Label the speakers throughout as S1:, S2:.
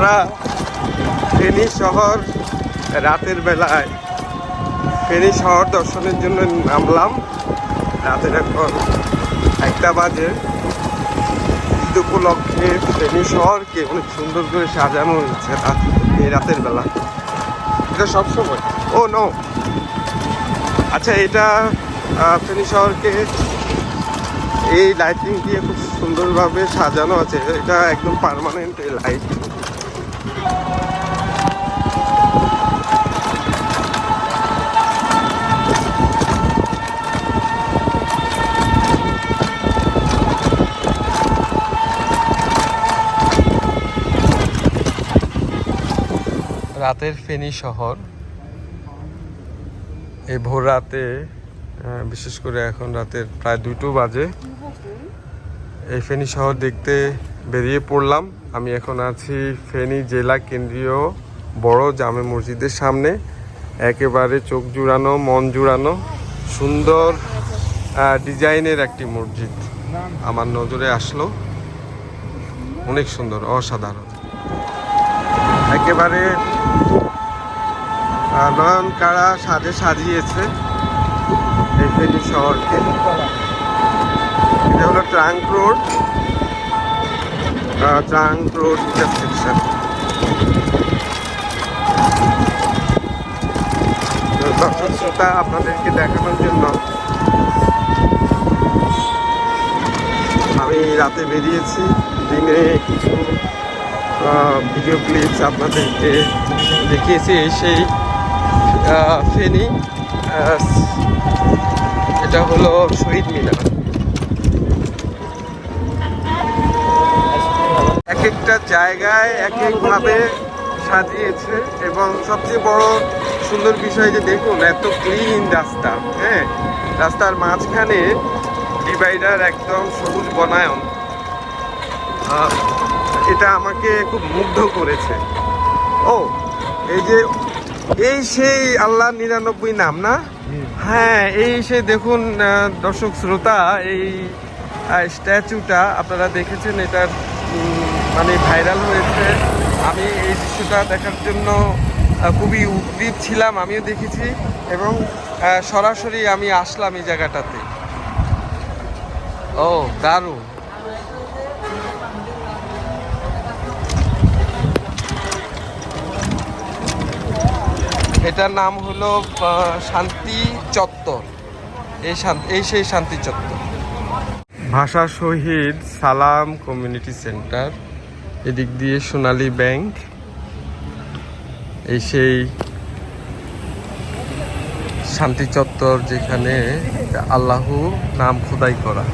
S1: আমরা ফেনী শহর রাতের বেলায় ফেনী শহর দর্শনের জন্য নামলাম। রাতের এখন একটা বাজে। ঈদ উপলক্ষে ফেনী শহরকে অনেক সুন্দর করে সাজানো হয়েছে এই রাতের বেলা। এটা সবসময় ও নো আচ্ছা এটা ফেনী শহরকে এই লাইটিং দিয়ে খুব সুন্দরভাবে সাজানো আছে। এটা একদম পার্মানেন্ট এই লাইট রাতের ফেনী শহর। এই ভোর রাতে বিশেষ করে এখন রাতের প্রায় দুটো বাজে। এই ফেনী শহর দেখতে বেরিয়ে পড়লাম। আমি এখন আছি ফেনী জেলা কেন্দ্রীয় বড় জামে মসজিদের সামনে। একেবারে চোখ জুড়ানো, মন জুড়ানো, সুন্দর ডিজাইনের একটি মসজিদ। আমার নজরে আসলো। অনেক সুন্দর, অসাধারণ। একেবারে নয়ন কাড়া সাজে সাজিয়েছে এই ফেনী শহরকে। এটা হলো trunk road trunk road intersection দর্শক শ্রোতা, আপনাদেরকে দেখানোর জন্য আমি রাতে বেরিয়েছি। দিনে কিছু ভিডিও ক্লিপস আপনাদেরকে দেখিয়েছি, সেই ফেনী এটা হলো শহীদ মিনার। এক একটা জায়গায় এক একভাবে সাজিয়েছে এবং সবচেয়ে বড় সুন্দর বিষয় যে দেখুন, এত ক্লিন রাস্তা হ্যাঁ? রাস্তার মাঝখানে ডিভাইডার একদম সবুজ বনায়ন। এটা আমাকে খুব মুগ্ধ করেছে। ও, এই যে, এই সেই আল্লাহ নিরানব্বই নাম না? হ্যাঁ এই সেই দেখুন দর্শক শ্রোতা, এই স্ট্যাচুটা আপনারা দেখেছেন, এটার মানে ভাইরাল হয়েছে। আমি এই দৃশ্যটা দেখার জন্য খুবই উদ্দীপ ছিলাম, আমিও দেখেছি, এবং সরাসরি আমি আসলাম এই জায়গাটাতে। ও, দারুণ। এটার নাম হলো শান্তি চত্বর। এই এই সেই শান্তি চত্বর। ভাষা শহীদ সালাম কমিউনিটি সেন্টার, এদিক দিয়ে সোনালী ব্যাংক, এই সেই শান্তি চত্বর যেখানে আল্লাহু নাম খোদাই করা।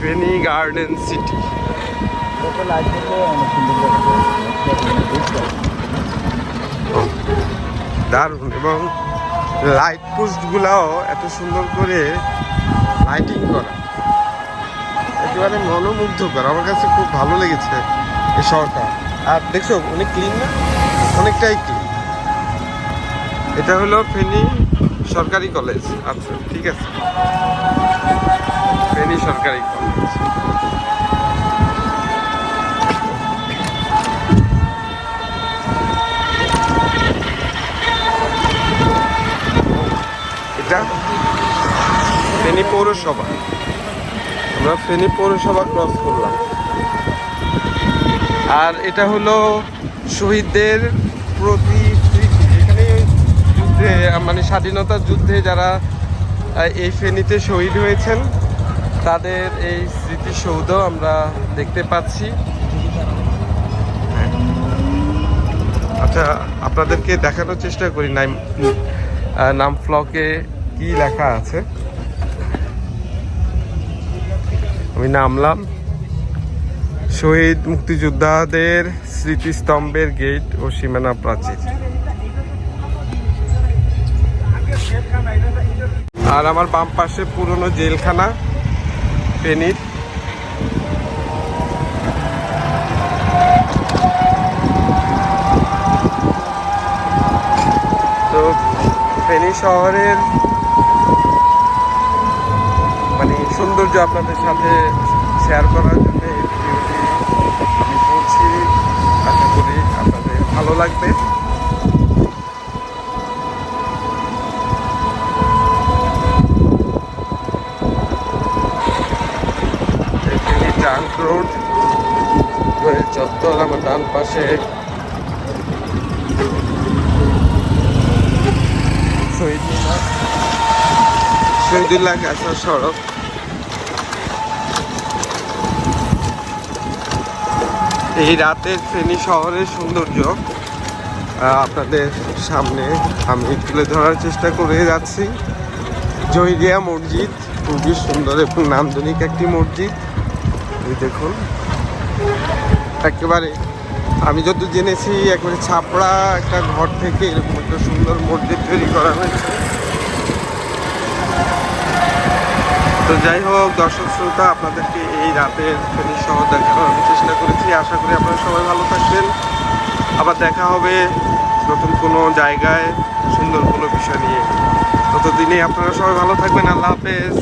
S1: ফেনী গার্ডেন সিটি দারুণ, এবং লাইট পোস্টগুলাও এত সুন্দর করে লাইটিং করা। একেবারে মনোমুগ্ধকর, আমার কাছে খুব ভালো লেগেছে এই শহরটা আর দেখছ, অনেক ক্লিন না? অনেকটাই ক্লিন এটা হলো ফেনী সরকারি কলেজ আচ্ছা ঠিক আছে। ফেনী সরকারি কলেজ এটা ফেনী পৌরসভা। আমরা ফেনী পৌরসভা ক্রস করলাম। আর এটা হলো শহীদদের প্রতি এখানে যুদ্ধে মানে স্বাধীনতার যুদ্ধে যারা এই ফেনীতে শহীদ হয়েছেন, তাদের এই স্মৃতিসৌধ আমরা দেখতে পাচ্ছি। আচ্ছা আপনাদেরকে দেখানোর চেষ্টা করি নাম নাম ফ্লকে কি লেখা আছে? আমি নামলাম। শহীদ মুক্তিযোদ্ধাদের স্মৃতিস্তম্ভের গেট ও সীমানা প্রাচীর। আর আমার বাম পাশে পুরনো জেলখানা ফেনীর তো ফেনী শহরের সৌন্দর্য আপনাদের সাথে শেয়ার করার জন্য এই ভিডিওটি আমি করছি। আশা করি আপনাদের ভালো লাগবে। ট্রাঙ্ক রোড চত্বর আমার ডান পাশে। শহীদুল্লাহ শহীদুল্লাহ গাছা সড়ক। এই রাতের ফেনী শহরের সৌন্দর্য আপনাদের সামনে আমি তুলে ধরার চেষ্টা করে যাচ্ছি। জহিরিয়া মসজিদ, খুবই সুন্দর এবং নান্দনিক একটি মসজিদ। এই দেখুন, একেবারে আমি যত জেনেছি, একবারে ছাপড়া একটা ঘর থেকে এরকম একটা সুন্দর মসজিদ তৈরি করা হয়েছে। তো যাই হোক, দর্শক শ্রোতা, আপনাদেরকে এই রাতের ফেনী শহর দেখানোর আমি চেষ্টা করেছি। আশা করি আপনারা সবাই ভালো থাকবেন। আবার দেখা হবে নতুন কোনো জায়গায় সুন্দর কোনো বিষয় নিয়ে। ততদিনে আপনারা সবাই ভালো থাকবেন। আল্লাহ হাফেজ।